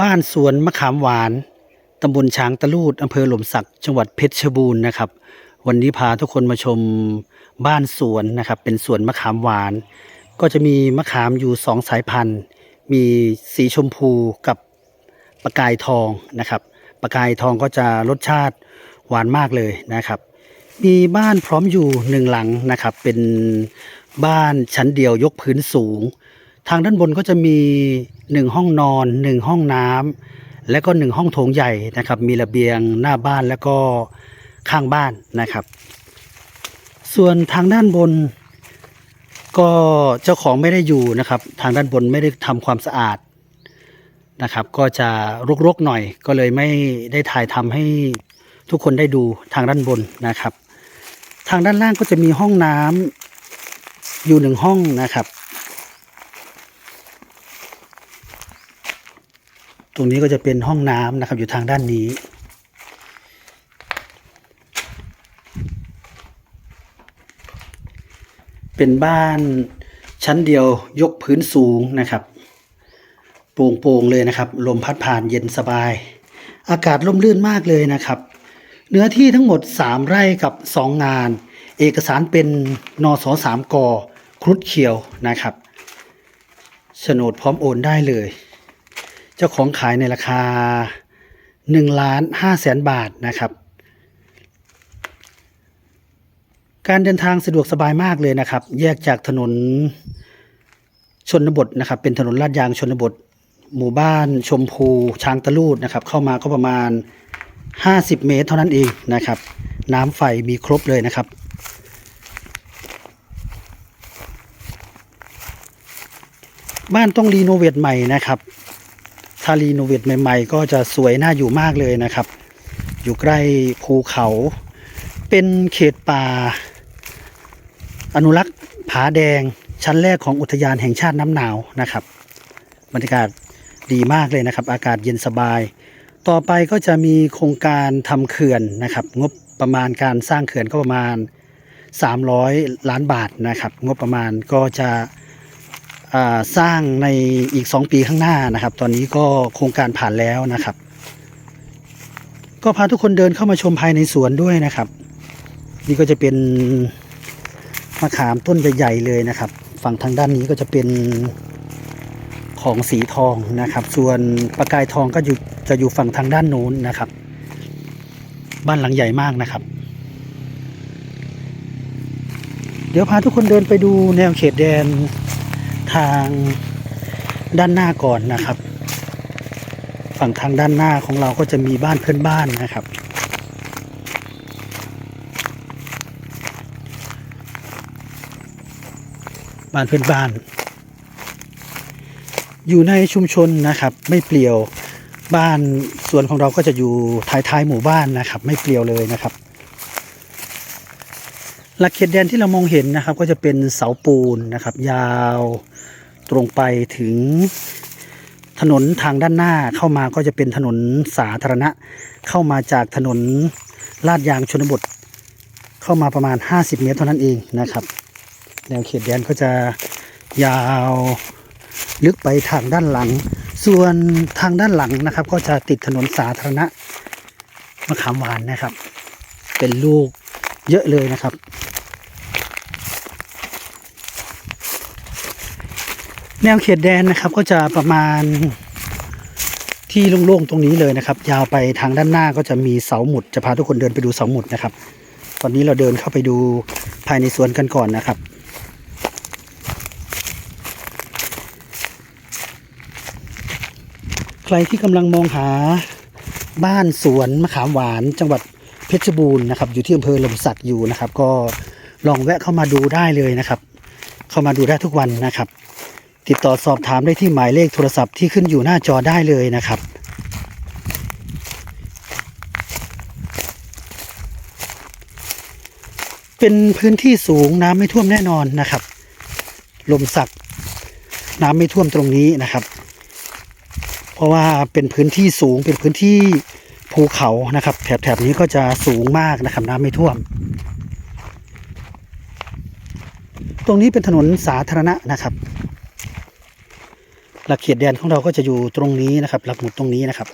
บ้านสวนมะขามหวานตำบลช้างตะลูดอำเภอหล่มสักจังหวัดเพชรบูรณ์นะครับ วันนี้พาทุกคนมาชมบ้านสวนนะครับ เป็นสวนมะขามหวาน ก็จะมีมะขามอยู่สองสายพันธุ์ มีสีชมพูกับประกายทองนะครับ ประกายทองก็จะรสชาติหวานมากเลยนะครับ มีบ้านพร้อมอยู่หนึ่งหลังนะครับ เป็นบ้านชั้นเดียวยกพื้นสูง ทางด้านบนก็จะมีหนึ่งห้องนอนหนึ่งห้องน้ำและก็หนึ่งห้องโถงใหญ่นะครับ มีระเบียงหน้าบ้านแล้วก็ข้างบ้านนะครับ ส่วนทางด้านบน ก็เจ้าของไม่ได้อยู่นะครับ ทางด้านบนไม่ได้ทำความสะอาดนะครับ ก็จะรกๆหน่อย ก็เลยไม่ได้ถ่ายทำให้ทุกคนได้ดูทางด้านบนนะครับ ทางด้านล่างก็จะมีห้องน้ำอยู่หนึ่งห้องนะครับ ตรงนี้ก็จะเป็นห้องน้ำนะครับอยู่ทางด้านนี้ เป็นบ้านชั้นเดียวยกพื้นสูงนะครับโปร่งๆเลยนะครับ ลมพัดผ่านเย็นสบาย อากาศร่มรื่นมากเลยนะครับ เนื้อที่ทั้งหมด 3 ไร่กับ 2 งาน เอกสารเป็นนสสามกครุฑเขียวนะครับโฉนดพร้อมโอนได้เลย เจ้าของขายในราคา1ล้าน5แสนบาทนะครับ การเดินทางสะดวกสบายมากเลยนะครับ แยกจากถนนชนบทนะครับ เป็นถนนลาดยางชนบท หมู่บ้านชมพูช้างตะลูดนะครับ เข้ามาก็ประมาณ 50 เมตรเท่านั้นเองนะครับ น้ำไฟมีครบเลยนะครับบ้านต้องรีโนเวทใหม่นะครับ ถ้ารีโนเวทใหม่ ๆ ก็จะสวยน่าอยู่มากเลยนะครับ อยู่ใกล้ภูเขา เป็นเขตป่า อนุรักษ์ผาแดงชั้นแรกของอุทยานแห่งชาติน้ำหนาวนะครับ บรรยากาศดีมากเลยนะครับ อากาศเย็นสบาย ต่อไปก็จะมีโครงการทำเขื่อนนะครับ งบประมาณการสร้างเขื่อนก็ประมาณ 300 ล้านบาทนะครับ งบประมาณก็จะ สร้างในอีก 2 ปีข้างหน้านะครับ ตอนนี้ก็โครงการผ่านแล้วนะครับ ก็พาทุกคนเดินเข้ามาชมภายในสวนด้วยนะครับ นี่ก็จะเป็นมะขามต้นใหญ่ๆเลยนะครับ ฝั่งทางด้านนี้ก็จะเป็นของสีทองนะครับ ส่วนประกายทองก็อยู่จะอยู่ฝั่งทางด้านโน้นนะครับ บ้านหลังใหญ่มากนะครับ เดี๋ยวพาทุกคนเดินไปดูแนวเขตแดน ทางด้านหน้าก่อนนะครับ ฝั่งทางด้านหน้าของเราก็จะมีบ้านเพื่อนบ้านนะครับ บ้านเพื่อนบ้าน อยู่ในชุมชนนะครับ ไม่เปลี่ยวบ้านสวนของเราก็จะอยู่ท้ายๆหมู่บ้านนะครับ ไม่เปลี่ยวเลยนะครับ หลักเขตแดนที่เรามองเห็นนะครับ ก็จะเป็นเสาปูนนะครับ ยาวตรงไปถึงถนนทางด้านหน้าเข้ามาก็จะเป็นถนนสาธารณะ เข้ามาจากถนนลาดยางชนบท เข้ามาประมาณ 50 เมตรเท่านั้นเองนะครับ แนวเขตแดนก็จะยาวลึกไปทางด้านหลัง ส่วนทางด้านหลังนะครับ ก็จะติดถนนสาธารณะมะขามหวานนะครับ เป็นลูก เยอะเลยนะครับ แนวเขตแดนนะครับก็จะประมาณที่โล่งๆตรงนี้เลยนะครับ ยาวไปทางด้านหน้าก็จะมีเสาหมุดจะพาทุกคนเดินไปดูเสาหมุดนะครับ ตอนนี้เราเดินเข้าไปดูภายในสวนกันก่อนนะครับ ใครที่กำลังมองหาบ้านสวนมะขามหวานจังหวัด เพชรบูรณ์นะครับ อยู่ที่อำเภอลมสักอยู่นะครับ ก็ลองแวะเข้ามาดูได้เลยนะครับ เข้ามาดูได้ทุกวันนะครับ ติดต่อสอบถามได้ที่หมายเลขโทรศัพท์ที่ขึ้นอยู่หน้าจอได้เลยนะครับเป็นพื้นที่สูงน้ำไม่ท่วมแน่นอนนะครับ ลมสักน้ำไม่ท่วมตรงนี้นะครับ เพราะว่าเป็นพื้นที่สูงเป็นพื้นที่ ภูเขานะครับ แถบๆนี้ก็จะสูงมากนะครับน้ำไม่ท่วม ตรงนี้เป็นถนนสาธารณะนะครับ หลักเขตแดนของเราก็จะอยู่ตรงนี้นะครับ หลักหมุดตรงนี้นะครับ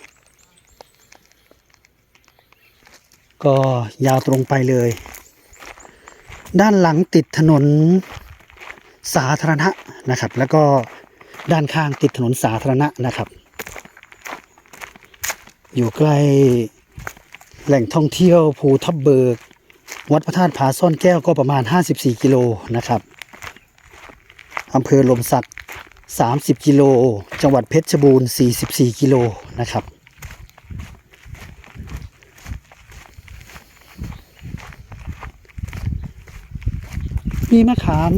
ก็ยาวตรงไปเลย ด้านหลังติดถนนสาธารณะนะครับ แล้วก็ด้านข้างติดถนนสาธารณะนะครับ อยู่ใกล้แหล่งท่องเที่ยวภูทับเบิก วัดพระธาตุผาซ่อนแก้วก็ประมาณ 54 กิโลนะครับอำเภอลมศักด30 กิโล จังหวัดเพชรบูรณ์ 44 กิโลนะครับมีมะขาม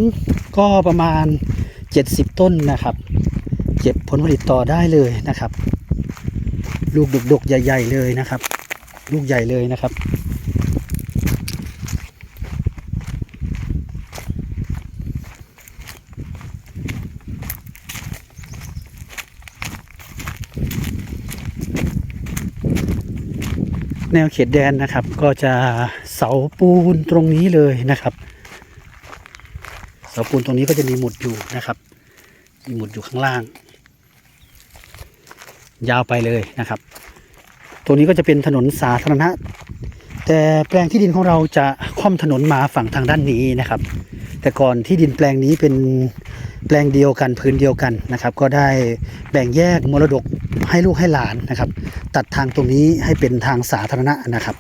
ก็ประมาณ 70 ต้นนะครับ เก็บผลผลิตต่อได้เลยนะครับ ลูกดกๆ ใหญ่ ๆ เลยนะครับ ลูกใหญ่เลยนะครับ แนวเขตแดนนะครับ ก็จะเสาปูนตรงนี้เลยนะครับ เสาปูนตรงนี้ก็จะมีหมุดอยู่นะครับ มีหมุดอยู่ข้างล่าง ยาวไปเลยนะครับตรงนี้ก็จะเป็นถนนสาธารณะ แต่แปลงที่ดินของเราจะค่อมถนนมาฝั่งทางด้านนี้นะครับ แต่ก่อนที่ดินแปลงนี้เป็นแปลงเดียวกันพื้นเดียวกันนะครับ ก็ได้แบ่งแยกมรดกให้ลูกให้หลานนะครับ ตัดทางตรงนี้ให้เป็นทางสาธารณะนะครับ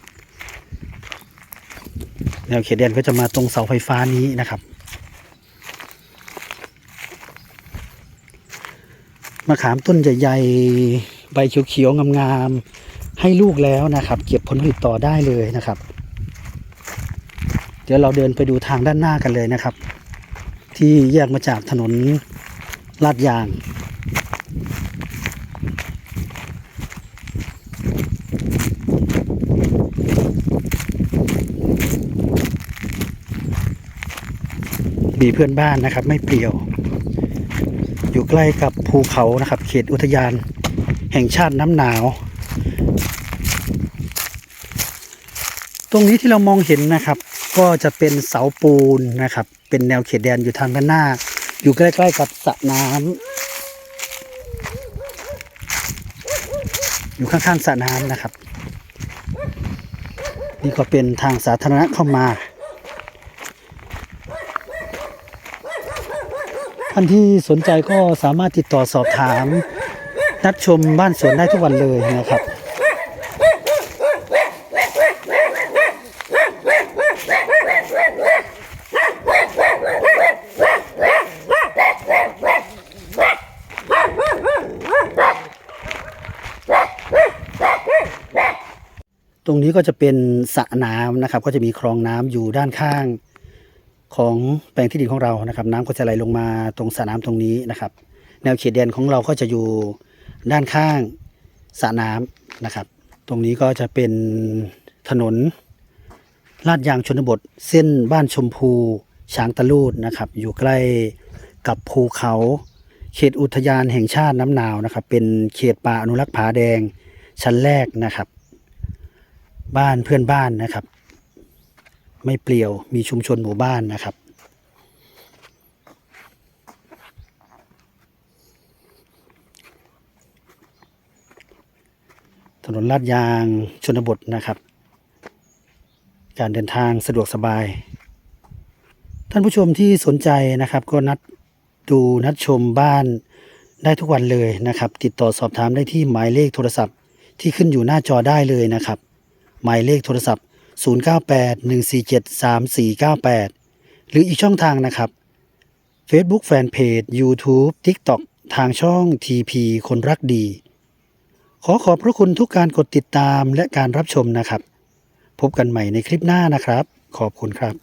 แนวเขตแดนก็จะมาตรงเสาไฟฟ้านี้นะครับ มะขามต้นใหญ่ๆใบเขียวๆงามๆให้ลูกแล้วนะครับ เก็บผลผลิตต่อได้เลยนะครับ เดี๋ยวเราเดินไปดูทางด้านหน้ากันเลยนะครับ ที่แยกมาจากถนนลาดยางมีเพื่อนบ้านนะครับ ไม่เปลี่ยว ล้กับภูเขานะครับ เขตอุทยานแห่งชาติน้ำหนาว ตรงนี้ที่เรามองเห็นนะครับ ก็จะเป็นเสาปูนนะครับ เป็นแนวเขตแดนอยู่ทางด้านหน้า อยู่ใกล้ๆกับสระน้ำอยู่ข้างๆสระน้ำนะครับ นี่ก็เป็นทางสาธารณะเข้ามา ท่านที่สนใจก็สามารถติดต่อสอบถาม นัดชมบ้านสวนได้ทุกวันเลยนะครับตรงนี้ก็จะเป็นสระน้ำนะครับ ก็จะมีคลองน้ำอยู่ด้านข้าง ของแปลงที่ดินของเรานะครับ น้ำก็จะไหลลงมาตรงสระน้ำตรงนี้นะครับ แนวเขตแดนของเราก็จะอยู่ด้านข้างสระน้ำนะครับ ตรงนี้ก็จะเป็นถนนลาดยางชนบท เส้นบ้านชมพูช้างตะลูดนะครับ อยู่ใกล้กับภูเขาเขตอุทยานแห่งชาติน้ำหนาวนะครับ เป็นเขตป่าอนุรักษ์ผาแดงชั้นแรกนะครับ บ้านเพื่อนบ้านนะครับ ไม่เปลี่ยว มีชุมชนหมู่บ้านนะครับ ถนนลาดยางชนบทนะครับ การเดินทางสะดวกสบาย ท่านผู้ชมที่สนใจนะครับ ก็นัดดูนัดชมบ้านได้ทุกวันเลยนะครับ ติดต่อสอบถามได้ที่หมายเลขโทรศัพท์ที่ขึ้นอยู่หน้าจอได้เลยนะครับ หมายเลขโทรศัพท์ 0981473498 หรืออีกช่องทางนะครับ Facebook Fanpage YouTube TikTok ทางช่อง TP คนรักดี ขอขอบพระคุณทุกการกดติดตามและการรับชมนะครับ พบกันใหม่ในคลิปหน้านะครับ ขอบคุณครับ